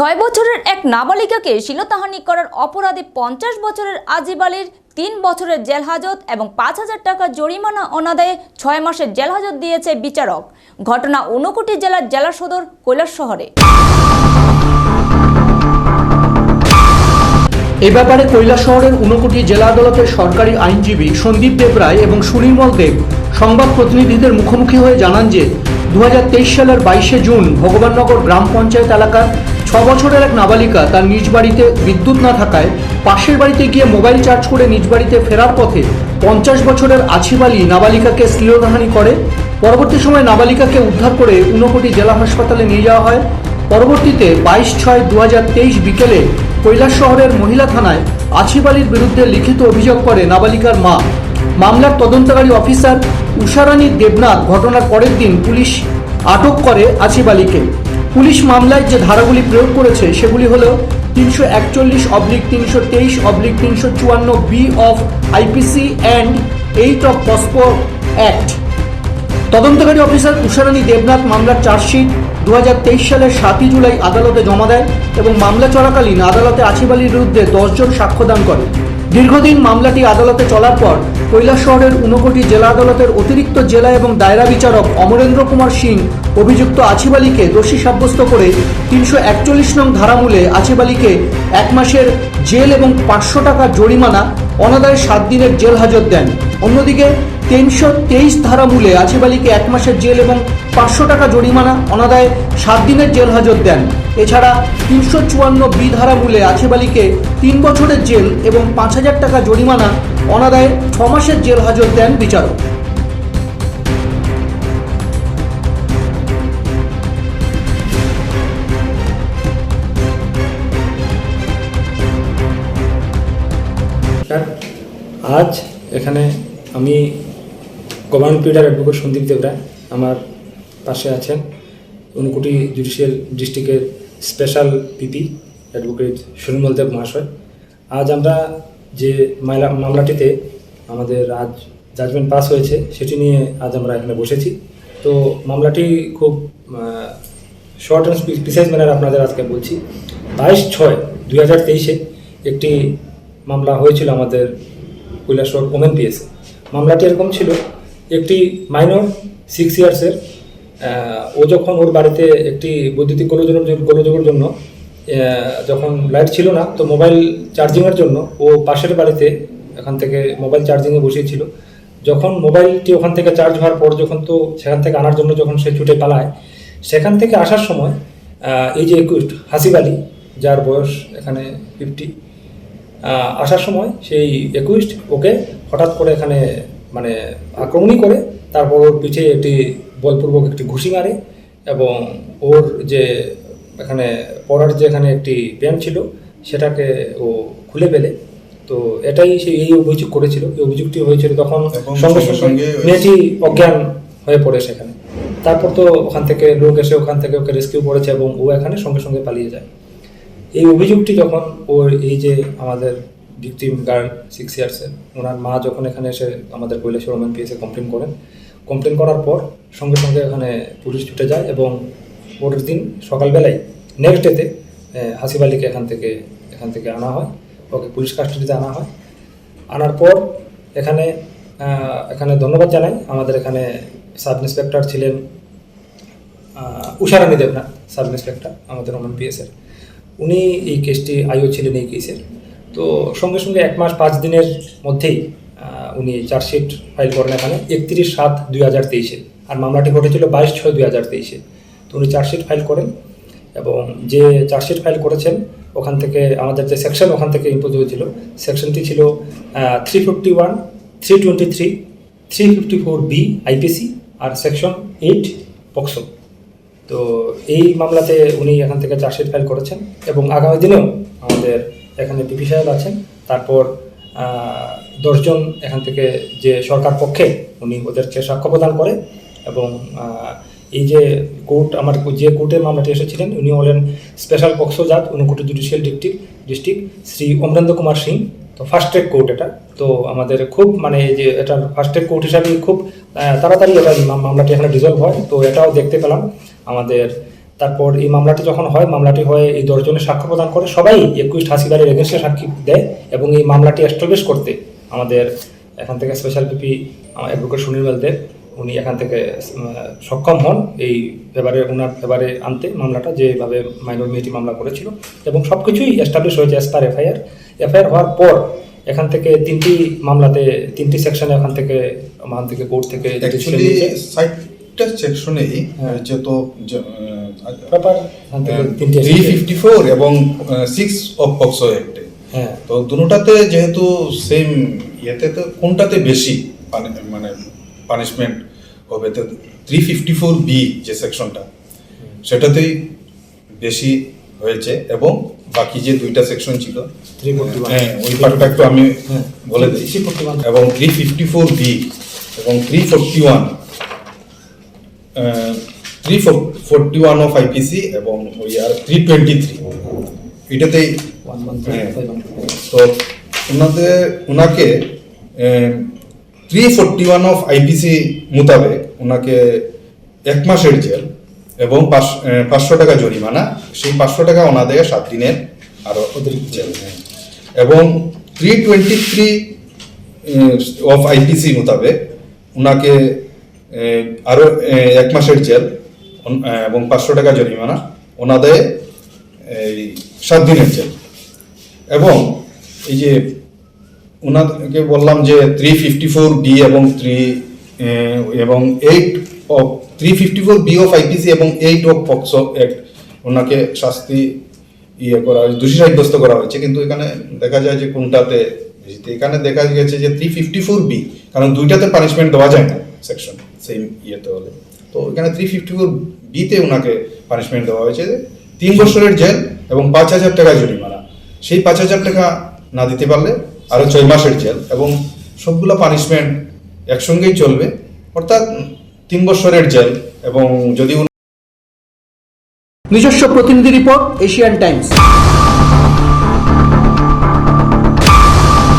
ছয় বছরের এক নাবালিকাকে শিলতাহানি করার অপরাধে পঞ্চাশ বছরের আজিব তিন বছরের জেল হাজত এবং পাঁচ হাজার টাকা জরিমানা অনাদায়ে ছয় মাসের জেল হাজত দিয়েছে বিচারক। ঘটনা ঊনকোটি জেলার জেলা সদর কৈলাস শহরে। এ ব্যাপারে কৈলাস শহরের ঊনকোটি জেলা আদালতের সরকারি আইনজীবী সন্দীপ দেব রায় এবং সুনির্মল দেব সংবাদ প্রতিনিধিদের মুখোমুখি হয়ে জানান যে দু হাজার তেইশ সালের বাইশে জুন ভগবাননগর গ্রাম পঞ্চায়েত এলাকার ছ বছরের এক নাবালিকা তার নিজ বাড়িতে বিদ্যুৎ না থাকায় পাশের বাড়িতে গিয়ে মোবাইল চার্জ করে নিজ বাড়িতে ফেরার পথে পঞ্চাশ বছরের আছিফ আলী নাবালিকাকে শ্লীলতাহানি করে। পরবর্তী সময় নাবালিকাকে উদ্ধার করে ঊনকোটি জেলা হাসপাতালে নিয়ে যাওয়া হয়। পরবর্তীতে বাইশ ছয় দু বিকেলে কৈলাস শহরের মহিলা থানায় আছিফ আলীর বিরুদ্ধে লিখিত অভিযোগ করে নাবালিকার মা। মামলার তদন্তকারী অফিসার উষারানী দেবনাথ ঘটনার পরের দিন পুলিশ আটক করে আছিফ আলীকে পুলিশ মামলায় যে ধারাগুলি প্রয়োগ করেছে, সেগুলি হল তিনশো একচল্লিশ অবলিক তিনশো তেইশ অবলিক তিনশো চুয়ান্ন B of IPC and eight of POCSO act. তদন্তকারী অফিসার উষারানী দেবনাথ মামলার চার্জশিট দু হাজার তেইশ সালের সাতই জুলাই আদালতে জমা দেয় এবং মামলা চলাকালীন আদালতে আছিফ আলীর বিরুদ্ধে দশজন সাক্ষ্যদান করে দীর্ঘদিন মামলাটি আদালতে চলার পর কৈলাস শহরের ঊনকোটি জেলা আদালতের অতিরিক্ত জেলা এবং দায়রা বিচারক অমরেন্দ্র কুমার সিং অভিযুক্ত আছিফ আলীকে দোষী সাব্যস্ত করে তিনশো একচল্লিশ নং ধারামূলে আছিফ আলীকে এক মাসের জেল এবং পাঁচশো টাকা জরিমানা, অনাদায়ে সাত দিনের জেল হাজত দেন। অন্যদিকে, তিনশো তেইশ ধারা মূলে আলীকে এক মাসের জেল এবং পাঁচশো টাকা জরিমানা, অনাদায়ে সাত দিনের জেল হাজত দেন। এছাড়া, তিনশো চুয়ান্ন বি ধারা মূলে আলীকে তিন বছরের জেল এবং পাঁচ হাজার টাকা জরিমানা অনাদায়ে ছ মাসের জেল হাজত দেন বিচারক। আজ এখানে আমি government pleader advocate Sandip Debra আমার পাশে আছেন। ঊনকোটি জুডিশিয়াল ডিস্ট্রিক্টের special PP advocate Sunirmal Deb মহাশয়। আজ আমরা যে মামলা, মামলাটিতে আমাদের আজ জাজমেন্ট পাস হয়েছে, সেটি নিয়ে আজ আমরা এখানে বসেছি। তো মামলাটি খুব শর্ট অ্যান্ড প্রিসাইজ ম্যানার আপনাদের আজকে বলছি। বাইশ ছয় দুই হাজার তেইশে একটি মামলা হয়েছিল আমাদের কৈলাসর ওমেন পিএসে মামলাটি এরকম ছিল, একটি মাইনর সিক্স ইয়ার্সের ও যখন ওর বাড়িতে একটি বৈদ্যুতিক গোলযোগের জন্য যখন লাইট ছিল না, তো মোবাইল চার্জিংয়ের জন্য ও পাশের বাড়িতে এখান থেকে মোবাইল চার্জিংয়ে বসিয়েছিল। যখন মোবাইলটি ওখান থেকে চার্জ হওয়ার পর যখন তো সেখান থেকে আনার জন্য যখন সে ছুটে পালায়, সেখান থেকে আসার সময় এই যে একুশ, হাসিব আলী, যার বয়স এখানে ফিফটি আসার সময় সেই একুশ ওকে হঠাৎ করে এখানে মানে আক্রমণই করে, তারপর ওর পিঠে একটি বলপূর্বক একটি ঘুষি মারে এবং ওর যে এখানে পড়ার যে এখানে একটি প্যান্ট ছিল সেটাকে ও খুলে ফেলে। তো এটাই সে এই অভিযোগ করেছিল। এই অভিযোগটি হয়েছিল তখন সঙ্গে সঙ্গে মেয়েটি অজ্ঞান হয়ে পড়ে সেখানে। তারপর তো ওখান থেকে লোক এসে ওখান থেকে ওকে রেস্কিউ করেছে এবং ও এখানে সঙ্গে সঙ্গে পালিয়ে যায়। এই অভিযোগটি যখন ওর এই যে আমাদের ভিকটিম গার্ল সিক্স ইয়ার্সের ওনার মা যখন এখানে এসে আমাদের কৈলাসের ওমেন পিএসে কমপ্লেন করেন। কমপ্লেন করার পর সঙ্গে সঙ্গে এখানে পুলিশ ছুটে যায় এবং পরের দিন সকালবেলায় নেক্সট ডেতে হাসিব আলীকে এখান থেকে এখান থেকে আনা হয়। ওকে পুলিশ কাস্টাডিতে আনা হয়। আনার পর এখানে এখানে ধন্যবাদ জানাই। আমাদের এখানে সাব ইন্সপেক্টর ছিলেন উষারানী দেবনাথ সাব ইন্সপেক্টর আমাদের ওমান পিএসের উনি এই কেসটি আইও ছিলেন এই কেসের তো সঙ্গে সঙ্গে এক মাস পাঁচ দিনের মধ্যেই উনি চার্জশিট ফাইল করেন এখানে। একত্রিশ সাত দুই হাজার তেইশে। আর মামলাটি ঘটেছিল বাইশ ছয় দুই হাজার তেইশে। তো উনি চার্জশিট ফাইল করেন এবং যে চার্জশিট ফাইল করেছেন, ওখান থেকে আমাদের যে সেকশন ওখান থেকে ইম্পোজ হয়েছিল, সেকশনটি ছিল three fifty one three twenty three three fifty four B IPC আর সেকশন এইট পক্সো তো এই মামলাতে উনি এখান থেকে চার্জশিট ফাইল করেছেন এবং আগামী দিনেও আমাদের এখানে পিপি সাহেব আছেন, তারপর দশজন এখান থেকে যে সরকার পক্ষে উনি ওদেরকে সাক্ষ্য প্রদান করে এবং এই যে কোর্ট, আমার যে কোর্টে মামলাটি এসেছিলেন উনি হলেন স্পেশাল পক্সো জাত Unakoti judicial district district Shri Amarendra Kumar Singh. তো ফার্স্ট ট্রেক কোর্ট এটা। তো আমাদের খুব মানে এই যে এটা ফার্স্ট ট্রেক কোর্ট হিসাবে খুব তাড়াতাড়ি এটা মাম- মামলাটি এখানে রিজলভ হয়। তো এটাও দেখতে পেলাম। আমাদের তারপর এই মামলাটি যখন হয়, মামলাটি হয় এই দশজনের সাক্ষ্য প্রদান করে, সবাই একুশ হাসিবারের এগেনস্টে সাক্ষী দেয় এবং এই মামলাটি এস্টাবলিশ করতে। আমাদের এখান থেকে special PP advocate Sunil Deb উনি এখান থেকে সক্ষম হন এই ফেভারে ওনার ফেভারে আনতে মামলাটা যেভাবে মাইনর মেয়েটি মামলা করেছিল। এবং সব কিছুই এস্টাবলিশ হয়েছে অ্যাজ পার এফআইআর এফআইআর হওয়ার পর এখান থেকে তিনটি মামলাতে তিনটি সেকশনে এখান থেকে ওখান থেকে কোর্ট থেকে সেকশনেই হ্যাঁ। যে তো প্রপার থ্রি ফিফটি ফোর এবং সিক্স অফ পক্সো অ্যাক্টে হ্যাঁ। তো দুটাতে যেহেতু সেম ইয়েতে তো কোনটাতে বেশি? পানি- মানে পানিশমেন্ট হবে। তো থ্রি ফিফটি ফোর বি যে সেকশনটা সেটাতেই বেশি হয়েছে এবং বাকি যে দুইটা সেকশন ছিল হ্যাঁ ওই পার্টটা একটু আমি। বলে দিই। 341 এবং থ্রি ফিফটি ফোর বি এবং three forty one three forty one of IPC এবং ওই আর থ্রি টোয়েন্টি থ্রি এটাতেই হ্যাঁ। তো ওনাদের ওনাকে three forty one of IPC মোতাবেক ওনাকে এক মাসের জেল এবং পাঁচ- পাঁচশো টাকা জরিমানা সেই পাঁচশো টাকা ওনাদের সাত দিনের আরও অতিরিক্ত জেল। এবং three twenty three of IPC মোতাবেক ওনাকে আরও এক মাসের জেল এবং পাঁচশো টাকা জরিমানা ওনাদের এই সাত দিনের জেল এবং এই যে ওনাকে বললাম যে থ্রি ফিফটি ফোর বি এবং থ্রি এবং eight of three fifty four B of IPC এবং এইট অফ পক্সো অ্যাক্ট ওনাকে শাস্তি ইয়ে করা হয়েছে দোষী সাব্যস্ত করা হয়েছে। কিন্তু এখানে দেখা যায় যে কোনটাতে এখানে দেখা গেছে যে থ্রি ফিফটি ফোর বি কারণ দুইটাতে পানিশমেন্ট দেওয়া যায় না সেকশন সেম ইয়েতে হলে। তো এখানে থ্রি ফিফটি ফোর বিতে ওনাকে পানিশমেন্ট দেওয়া হয়েছে। তিন বছরের জেল এবং পাঁচ হাজার টাকা জরিমানা। সেই পাঁচ হাজার টাকা না দিতে পারলে আরও ছয় মাসের জেল এবং সবগুলো পানিশমেন্ট একসঙ্গেই চলবে। অর্থাৎ তিন বছরের জেল এবং যদি নিজস্ব প্রতিনিধি রিপোর্ট, এশিয়ান টাইমস।